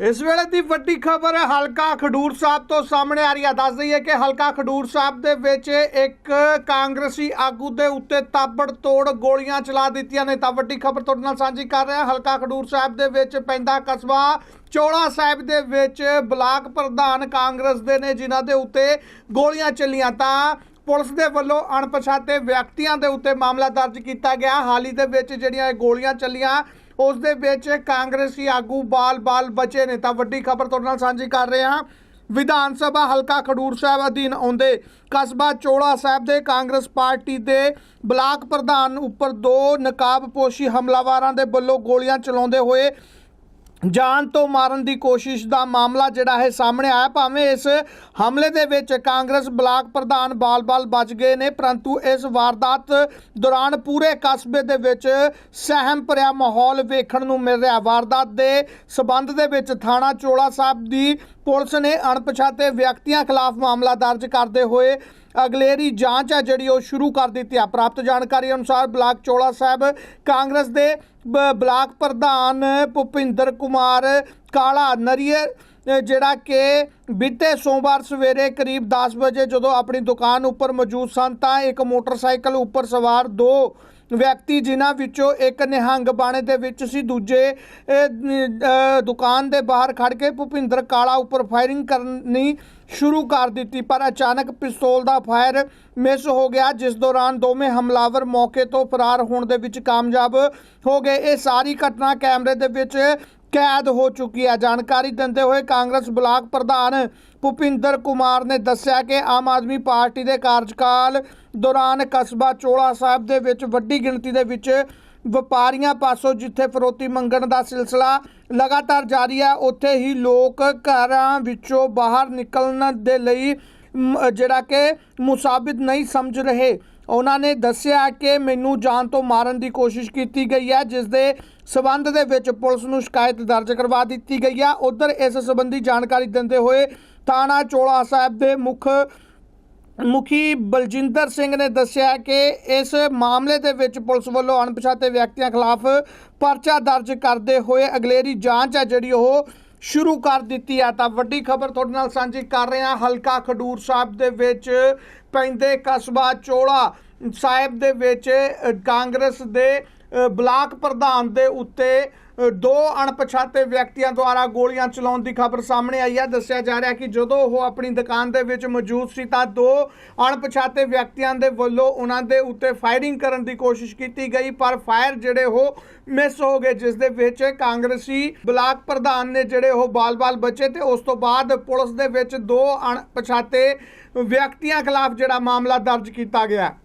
ਇਸ ਵੇਲੇ ਦੀ ਵੱਡੀ ਖਬਰ ਹਲਕਾ ਖਡੂਰ ਸਾਹਿਬ ਤੋਂ ਸਾਹਮਣੇ ਆ ਰਹੀ ਹੈ ਦੱਸ ਦਈਏ ਕਿ ਹਲਕਾ ਖਡੂਰ ਸਾਹਿਬ ਦੇ ਵਿੱਚ ਇੱਕ ਕਾਂਗਰਸੀ ਆਗੂ ਦੇ ਉੱਤੇ ਤਾਬੜ ਤੋੜ ਗੋਲੀਆਂ ਚਲਾ ਦਿੱਤੀਆਂ ਨੇ। ਤਾਂ ਵੱਡੀ ਖਬਰ ਤੁਹਾਡੇ ਨਾਲ ਸਾਂਝੀ ਕਰ ਰਹੇ। ਹਾਂ ਹਲਕਾ ਖਡੂਰ ਸਾਹਿਬ ਦੇ ਵਿੱਚ ਪੈਂਦਾ ਕਸਬਾ ਚੋਲਾ ਸਾਹਿਬ ਦੇ ਵਿੱਚ ਬਲਾਕ ਪ੍ਰਧਾਨ ਕਾਂਗਰਸ ਦੇ ਨੇ, ਜਿਨ੍ਹਾਂ ਦੇ ਉੱਤੇ ਗੋਲੀਆਂ ਚੱਲੀਆਂ। ਤਾਂ ਪੁਲਿਸ ਦੇ ਵੱਲੋਂ ਅਣਪਛਾਤੇ ਵਿਅਕਤੀਆਂ ਦੇ ਉੱਤੇ ਮਾਮਲਾ ਦਰਜ ਕੀਤਾ ਗਿਆ। ਹਾਲ ਹੀ ਦੇ ਵਿੱਚ ਜਿਹੜੀਆਂ ਇਹ ਗੋਲੀਆਂ ਚੱਲੀਆਂ ਉਸ ਦੇ ਵਿੱਚ ਕਾਂਗਰਸੀ ਆਗੂ ਬਾਲ-ਬਾਲ ਬਚੇ ਨੇ। ਤਾਂ ਵੱਡੀ ਖਬਰ ਤੁਹਾਡੇ ਨਾਲ ਸਾਂਝੀ ਕਰ ਰਹੇ ਹਾਂ। ਵਿਧਾਨ ਸਭਾ ਹਲਕਾ ਖਡੂਰ ਸਾਹਿਬ ਅਧੀਨ ਆਉਂਦੇ ਕਸਬਾ ਚੋਲਾ ਸਾਹਿਬ ਦੇ ਕਾਂਗਰਸ ਪਾਰਟੀ ਦੇ ਬਲਾਕ ਪ੍ਰਧਾਨ ਉੱਪਰ ਦੋ ਨਕਾਬਪੋਸ਼ੀ ਹਮਲਾਵਾਰਾਂ ਦੇ ਵੱਲੋਂ ਗੋਲੀਆਂ ਚਲਾਉਂਦੇ ਹੋਏ ਜਾਨ ਤੋਂ ਮਾਰਨ ਦੀ ਕੋਸ਼ਿਸ਼ ਦਾ ਮਾਮਲਾ ਜਿਹੜਾ ਹੈ ਸਾਹਮਣੇ ਆਇਆ। ਭਾਵੇਂ ਇਸ ਹਮਲੇ ਦੇ ਵਿੱਚ ਕਾਂਗਰਸ ਬਲਾਕ ਪ੍ਰਧਾਨ ਬਾਲ-ਬਾਲ ਬਚ ਗਏ ਨੇ, ਪਰੰਤੂ ਇਸ ਵਾਰਦਾਤ ਦੌਰਾਨ ਪੂਰੇ ਕਸਬੇ ਦੇ ਵਿੱਚ ਸਹਿਮ ਭਰਿਆ ਮਾਹੌਲ ਵੇਖਣ ਨੂੰ ਮਿਲ ਰਿਹਾ। ਵਾਰਦਾਤ ਦੇ ਸਬੰਧ ਦੇ ਵਿੱਚ ਥਾਣਾ ਚੋਲਾ ਸਾਹਿਬ ਦੀ ਪੁਲਿਸ ਨੇ ਅਣਪਛਾਤੇ ਵਿਅਕਤੀਆਂ ਖਿਲਾਫ ਮਾਮਲਾ ਦਰਜ ਕਰਦੇ ਹੋਏ ਅਗਲੇਰੀ ਜਾਂਚ ਹੈ ਜਿਹੜੀ ਉਹ ਸ਼ੁਰੂ ਕਰ ਦਿੱਤੀ ਹੈ। ਪ੍ਰਾਪਤ ਜਾਣਕਾਰੀ ਅਨੁਸਾਰ ਬਲਾਕ ਚੋਲਾ ਸਾਹਿਬ ਕਾਂਗਰਸ ਦੇ ਬ- ਬਲਾਕ ਪ੍ਰਧਾਨ ਭੁਪਿੰਦਰ ਕੁਮਾਰ ਕਾਲਾ ਨਰੀਅਰ ਜਿਹੜਾ ਕਿ ਬੀਤੇ ਸੋਮਵਾਰ ਸਵੇਰੇ ਕਰੀਬ 10 ਵਜੇ ਜਦੋਂ ਆਪਣੀ ਦੁਕਾਨ ਉੱਪਰ ਮੌਜੂਦ ਸਨ, ਤਾਂ ਇੱਕ ਮੋਟਰਸਾਈਕਲ ਉੱਪਰ ਸਵਾਰ ਦੋ ਵਿਅਕਤੀ ਜਿਨ੍ਹਾਂ ਵਿੱਚੋਂ ਇੱਕ ਨਿਹੰਗ ਬਾਣੇ ਦੇ ਵਿੱਚ ਸੀ, ਦੂਜੇ ਦੁਕਾਨ ਦੇ ਬਾਹਰ ਖੜ ਕੇ ਭੁਪਿੰਦਰ ਕਾਲਾ ਉੱਪਰ ਫਾਇਰਿੰਗ ਕਰਨੀ ਸ਼ੁਰੂ ਕਰ ਦਿੱਤੀ, ਪਰ ਅਚਾਨਕ ਪਿਸਤੌਲ ਦਾ ਫਾਇਰ ਮਿਸ ਹੋ ਗਿਆ, ਜਿਸ ਦੌਰਾਨ ਦੋਵੇਂ ਹਮਲਾਵਰ ਮੌਕੇ ਤੋਂ ਫਰਾਰ ਹੋਣ ਦੇ ਵਿੱਚ ਕਾਮਯਾਬ ਹੋ ਗਏ। ਇਹ ਸਾਰੀ ਘਟਨਾ ਕੈਮਰੇ ਦੇ ਵਿੱਚ ਕੈਦ ਹੋ ਚੁੱਕੀ ਹੈ ਜਾਣਕਾਰੀ ਦਿੰਦੇ ਹੋਏ ਕਾਂਗਰਸ ਬਲਾਕ ਪ੍ਰਧਾਨ ਭੁਪਿੰਦਰ ਕੁਮਾਰ ਨੇ ਦੱਸਿਆ ਕਿ ਆਮ ਆਦਮੀ ਪਾਰਟੀ ਦੇ ਕਾਰਜਕਾਲ ਦੌਰਾਨ ਕਸਬਾ ਚੋਲਾ ਸਾਹਿਬ ਦੇ ਵਿੱਚ ਵੱਡੀ ਗਿਣਤੀ ਦੇ ਵਿੱਚ ਵਪਾਰੀਆਂ ਪਾਸੋਂ ਜਿੱਥੇ ਫਰੋਤੀ ਮੰਗਣ ਦਾ ਸਿਲਸਿਲਾ ਲਗਾਤਾਰ ਜਾਰੀ ਹੈ ਉੱਥੇ ਹੀ ਲੋਕ ਘਰਾਂ ਵਿੱਚੋਂ ਬਾਹਰ ਨਿਕਲਣ ਦੇ ਲਈ ਜਿਹੜਾ ਕਿ ਮੁਸਾਬਿਤ ਨਹੀਂ ਸਮਝ ਰਹੇ। ਉਹਨਾਂ ਨੇ ਦੱਸਿਆ ਕਿ ਮੈਨੂੰ ਜਾਨ ਤੋਂ ਮਾਰਨ ਦੀ ਕੋਸ਼ਿਸ਼ ਕੀਤੀ ਗਈ ਹੈ ਜਿਸ ਦੇ ਸਬੰਧ ਦੇ ਵਿੱਚ ਪੁਲਿਸ ਨੂੰ ਸ਼ਿਕਾਇਤ ਦਰਜ ਕਰਵਾ ਦਿੱਤੀ ਗਈ ਹੈ। ਉਧਰ ਇਸ ਸੰਬੰਧੀ ਜਾਣਕਾਰੀ ਦਿੰਦੇ ਹੋਏ ਥਾਣਾ ਚੋਲਾ ਸਾਹਿਬ ਦੇ ਮੁੱਖ ਮੁਖੀ ਬਲਜਿੰਦਰ ਸਿੰਘ ਨੇ ਦੱਸਿਆ ਕਿ ਇਸ ਮਾਮਲੇ ਦੇ ਵਿੱਚ ਪੁਲਿਸ ਵੱਲੋਂ ਅਣਪਛਾਤੇ ਵਿਅਕਤੀਆਂ ਖਿਲਾਫ ਪਰਚਾ ਦਰਜ ਕਰਦੇ ਹੋਏ ਅਗਲੇਰੀ ਜਾਂਚ ਹੈ, ਜਿਹੜੀ ਉਹ ਸ਼ੁਰੂ ਕਰ ਦਿੱਤੀ ਹੈ ਤਾਂ ਵੱਡੀ ਖਬਰ ਤੁਹਾਡੇ ਨਾਲ ਸਾਂਝੀ ਕਰ ਰਹੇ ਹਾਂ। ਹਲਕਾ ਖਡੂਰ ਸਾਹਿਬ ਦੇ ਵਿੱਚ ਪੈਂਦੇ ਕਸਬਾ ਚੋਲਾ ਸਾਹਿਬ ਦੇ ਵਿੱਚ ਕਾਂਗਰਸ ਦੇ ਬਲਾਕ ਪ੍ਰਧਾਨ ਦੇ ਉੱਤੇ ਦੋ ਅਣਪਛਾਤੇ ਵਿਅਕਤੀਆਂ ਦੁਆਰਾ ਗੋਲੀਆਂ ਚਲਾਉਣ ਦੀ ਖਬਰ ਸਾਹਮਣੇ ਆਈ ਹੈ। ਦੱਸਿਆ ਜਾ ਰਿਹਾ ਕਿ ਜਦੋਂ ਉਹ ਆਪਣੀ ਦੁਕਾਨ ਦੇ ਵਿੱਚ ਮੌਜੂਦ ਸੀ ਤਾਂ ਦੋ ਅਣਪਛਾਤੇ ਵਿਅਕਤੀਆਂ ਦੇ ਵੱਲੋਂ ਉਹਨਾਂ ਦੇ ਉੱਤੇ ਫਾਇਰਿੰਗ ਕਰਨ ਦੀ ਕੋਸ਼ਿਸ਼ ਕੀਤੀ ਗਈ, ਪਰ ਫਾਇਰ ਜਿਹੜੇ ਉਹ ਮਿਸ ਹੋ ਗਏ, ਜਿਸ ਦੇ ਵਿੱਚ ਕਾਂਗਰਸੀ ਬਲਾਕ ਪ੍ਰਧਾਨ ਨੇ ਜਿਹੜੇ ਉਹ ਬਾਲ-ਬਾਲ ਬਚੇ ਤੇ ਉਸ ਤੋਂ ਬਾਅਦ ਪੁਲਿਸ ਦੇ ਵਿੱਚ ਦੋ ਅਣਪਛਾਤੇ ਵਿਅਕਤੀਆਂ ਖਿਲਾਫ ਜਿਹੜਾ ਮਾਮਲਾ ਦਰਜ ਕੀਤਾ ਗਿਆ